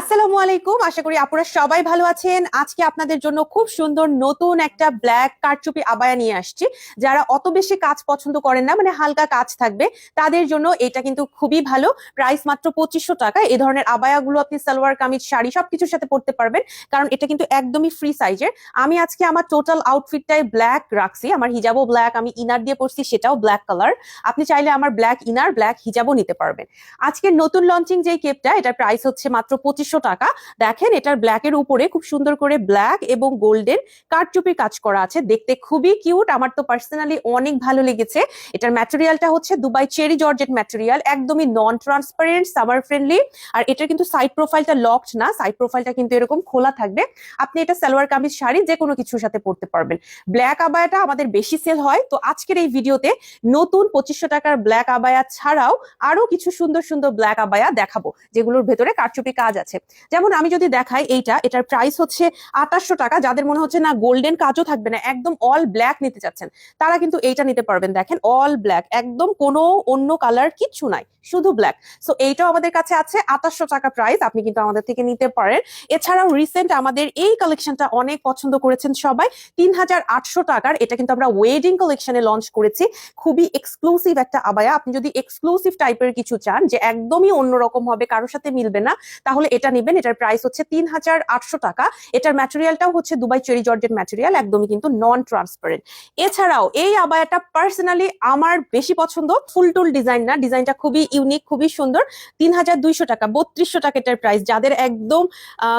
আসসালামু আলাইকুম। আশা করি আপনারা সবাই ভালো আছেন। আজকে আপনাদের জন্য খুব সুন্দর নতুন একটা ব্ল্যাক কারচুপি আবায়া নিয়ে আসছি। যারা অত বেশি কাজ পছন্দ করেন না মানে হালকা কাজ থাকবে, তাদের জন্য এটা কিন্তু খুবই ভালো। প্রাইস মাত্র পঁচিশশো টাকা। এই ধরনের আবায়াগুলো আপনি সালোয়ার, কামিজ, শাড়ি সবকিছুর সাথে পরতে পারবেন, কারণ এটা কিন্তু একদমই ফ্রি সাইজের আমি আজকে আমার টোটাল আউটফিটটাই ব্ল্যাক রাখছি। আমার হিজাবও ব্ল্যাক আমি ইনার দিয়ে পরছি, সেটাও ব্ল্যাক কালার আপনি চাইলে আমার ব্ল্যাক ইনার ব্ল্যাক হিজাবও নিতে পারবেন। আজকের নতুন লঞ্চিং যে কেপটা এটার প্রাইস হচ্ছে মাত্র পঁচিশশো টাকা। দেখেন, এটার ব্ল্যাকের উপরে খুব সুন্দর করে ব্ল্যাক এবং গোল্ডেন কারচুপি কাজ করা আছে। দেখতে খুবই কিউট আমার তো পার্সোনালি অনেক ভালো লেগেছে। এটার ম্যাটেরিয়ালটা হচ্ছে দুবাই চেরি জর্জেট ম্যাটেরিয়াল একদমই নন ট্রান্সপারেন্ট সামার ফ্রেন্ডলি আর এটার কিন্তু সাইড প্রোফাইলটা লকড না। সাইড প্রোফাইলটা কিন্তু এরকম খোলা থাকবে। আপনি এটা সালোয়ার কামিজ, শাড়ি যে কোনো কিছুর সাথে পরতে পারবেন। ব্ল্যাক আবায়াটা আমাদের বেশি সেল হয়। তো আজকের এই ভিডিওতে নতুন পঁচিশশো টাকার ব্ল্যাক আবায়া ছাড়াও আরও কিছু সুন্দর সুন্দর ব্ল্যাক আবায়া দেখাবো, যেগুলোর ভেতরে কারচুপি কাজ আছে। যেমন আমি যদি দেখাই এইটা, এটার প্রাইস হচ্ছে আঠাশশো টাকা, যাদের মনে হচ্ছে না গোল্ডেন কাজও থাকবে না, একদম অল ব্ল্যাক নিতে চাচ্ছেন, তারা কিন্তু এইটা নিতে পারবেন। দেখেন অল ব্ল্যাক একদম কোনো অন্য কালার কিচ্ছু নাই, শুধু ব্ল্যাক সো এইটাও আমাদের কাছে আছে আঠাশশো টাকা প্রাইস আপনি কিন্তু আমাদের থেকে নিতে পারেন। এছাড়াও রিসেন্ট আমাদের এই কালেকশনটা অনেক পছন্দ করেছেন সবাই, তিন হাজার আটশো টাকার, এটা কিন্তু আমরা ওয়েডিং কালেকশনে লঞ্চ করেছি। খুবই এক্সক্লুসিভ একটা আবায়া। আপনি যদি এক্সক্লুসিভ টাইপের কিছু চান, যে একদমই অন্যরকম হবে, কারোর সাথে মিলবে না, তাহলে এটা নেবেন, এটার প্রাইস হচ্ছে তিন হাজার আটশো টাকা। এটার ম্যাটেরিয়ালটাও হচ্ছে দুবাই চেরি জর্জেট ম্যাটেরিয়াল একদমই কিন্তু নন ট্রান্সপারেন্ট এছাড়াও এই আবায়াটা পার্সোনালি আমার বেশি পছন্দ, ফুল টুল ডিজাইন না, ডিজাইনটা খুবই ইউনিক খুবই সুন্দর। তিন হাজার দুইশো টাকা, বত্রিশশো টাকা এটার প্রাইস যাদের একদম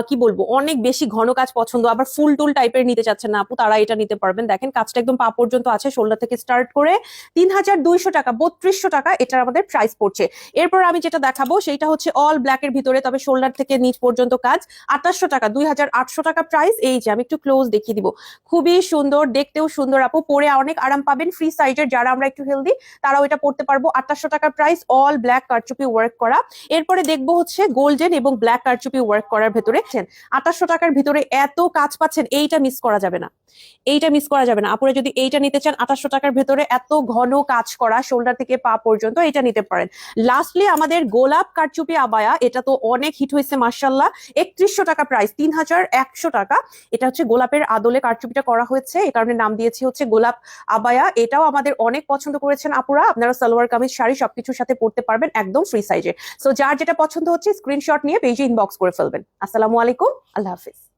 কি বলব, অনেক বেশি ঘন কাজ পছন্দ, আবার ফুল টুল টাইপের নিতে চাচ্ছেন না আপু, তারা এটা নিতে পারবেন। দেখেন, কাজটা একদম পা পর্যন্ত আছে শোল্ডার থেকে স্টার্ট করে তিন হাজার দুইশো টাকা, বত্রিশশো টাকা এটার আমাদের প্রাইস পড়ছে। এরপর আমি যেটা দেখাবো সেটা হচ্ছে অল ব্ল্যাকের ভিতরে, তবে শোল্ডার থেকে নিচ পর্যন্ত কাজ। আঠাশশো টাকা, দুই হাজার আটশো টাকা প্রাইস এই যে, আমি একটু ক্লোজ দেখিয়ে দিব। খুবই সুন্দর, দেখতেও সুন্দর আপু। পরে অনেক আরাম পাবেন। ফ্রি সাইজের যারা আমরা একটু হেলদি তারাও এটা পড়তে পারব। আঠাশশো টাকার প্রাইস অল ব্ল্যাক কারচুপি ওয়ার্ক করা। এরপরে দেখব হচ্ছে গোল্ডেন এবং ব্ল্যাক কারচুপি ওয়ার্ক করার ভেতরে। আঠাশশো টাকার ভিতরে এত কাজ পাচ্ছেন, এইটা মিস করা যাবে না। এইটা মিস করা যাবে না। আপুরে যদি এইটা নিতে চান, আঠাশশো টাকার ভেতরে এত ঘন কাজ করা শোল্ডার থেকে পা পর্যন্ত এটা নিতে পারেন। লাস্টলি আমাদের গোলাপ কারচুপি আবায়া, এটা তো অনেক হিট হয়েছে মার্শাল্লাহ একত্রিশশো টাকা প্রাইস তিন হাজার একশো টাকা। এটা হচ্ছে গোলাপের আদলে কারচুপিটা করা হয়েছে, এ কারণে নাম দিয়েছি হচ্ছে গোলাপ আবায়া। এটাও আমাদের অনেক পছন্দ করেছেন আপুরা, আপনারা সালোয়ার, কামিজ, শাড়ি সবকিছুর সাথে পড়তে পারবেন একদম ফ্রি সাইজে সো যার যেটা পছন্দ হচ্ছে স্ক্রিনশট নিয়ে পেজে ইনবক্স করে ফেলবেন। আসসালামু আলাইকুম, আল্লাহ হাফিজ।